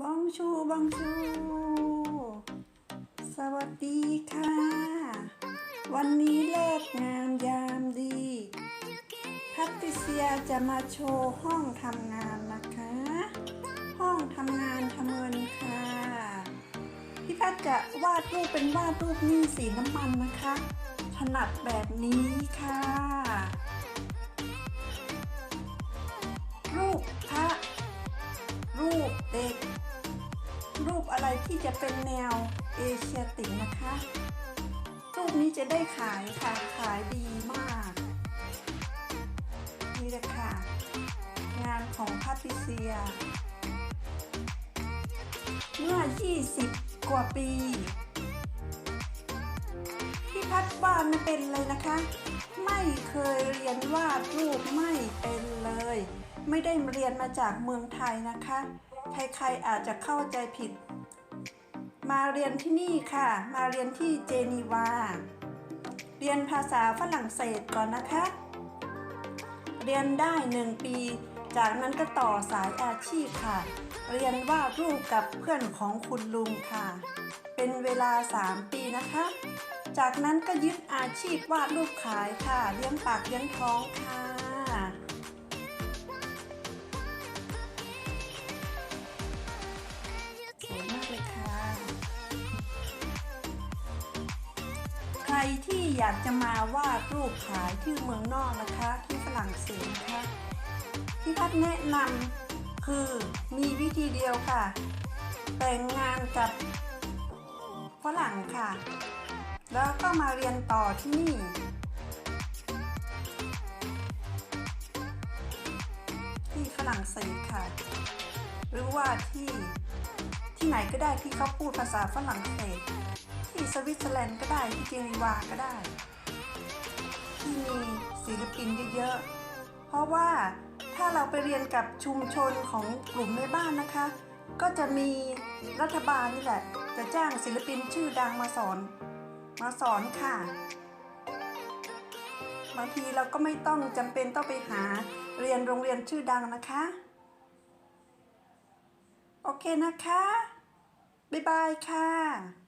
บองชูบองชู สวัสดีค่ะ วันนี้เลิกงามยามดีพตติเซียจะมาโชว์ห้องทำงานนะคะ ห้องทำงานทำเงินค่ะพี่แพทย์จะวาดรูปเป็นวาดรูปนี่สีน้ำมันนะคะ ถนัดแบบนี้ค่ะ อะไรที่จะเป็นแนวเอเชียติกนะคะรูปนี้จะได้ขายค่ะ ขายดีมาก นี่แหละค่ะ งานของพาติเซีย เมื่อ 20 กว่าปี พี่พัดวาดไม่เป็นเลยนะคะ ไม่เคยเรียนวาดรูปไม่เป็นเลย ไม่ได้เรียนมาจากเมืองไทยนะคะ ใครๆอาจจะเข้าใจผิด มาเรียนที่นี่ค่ะ มาเรียนที่เจนีวา เรียนภาษาฝรั่งเศสก่อนนะคะ เรียนได้หนึ่งปี จากนั้นก็ต่อสายอาชีพค่ะ เรียนวาดรูปกับเพื่อนของคุณลุงค่ะ เป็นเวลา 3 ปีนะคะ จากนั้นก็ยึดอาชีพวาดรูปขายค่ะ เลี้ยงปากเลี้ยงท้องค่ะ ที่อยากจะมาวาดรูปขายที่เมืองนอกนะคะ ที่ฝรั่งเศสนะคะที่พัดแนะนำคือมีวิธีเดียวค่ะ แต่งงานกับฝรั่งค่ะ แล้วก็มาเรียนต่อที่นี่ที่ฝรั่งเศสค่ะ หรือว่าที่ที่ไหนก็ได้ที่เขาพูดภาษาฝรั่งเศส ที่สวิตเซอร์แลนด์ก็ได้ที่เจนีวาก็ได้ ที่มีศิลปินเยอะๆเพราะว่าถ้าเราไปเรียนกับชุมชนของกลุ่มแม่บ้านนะคะ ก็จะมีรัฐบาลนี่แหละ จะจ้างศิลปินชื่อดังมาสอน มาสอนค่ะ บางทีเราก็ไม่ต้องจำเป็นต้องไปหาเรียนโรงเรียนชื่อดังนะคะ โอเคนะคะ บ๊ายบายค่ะ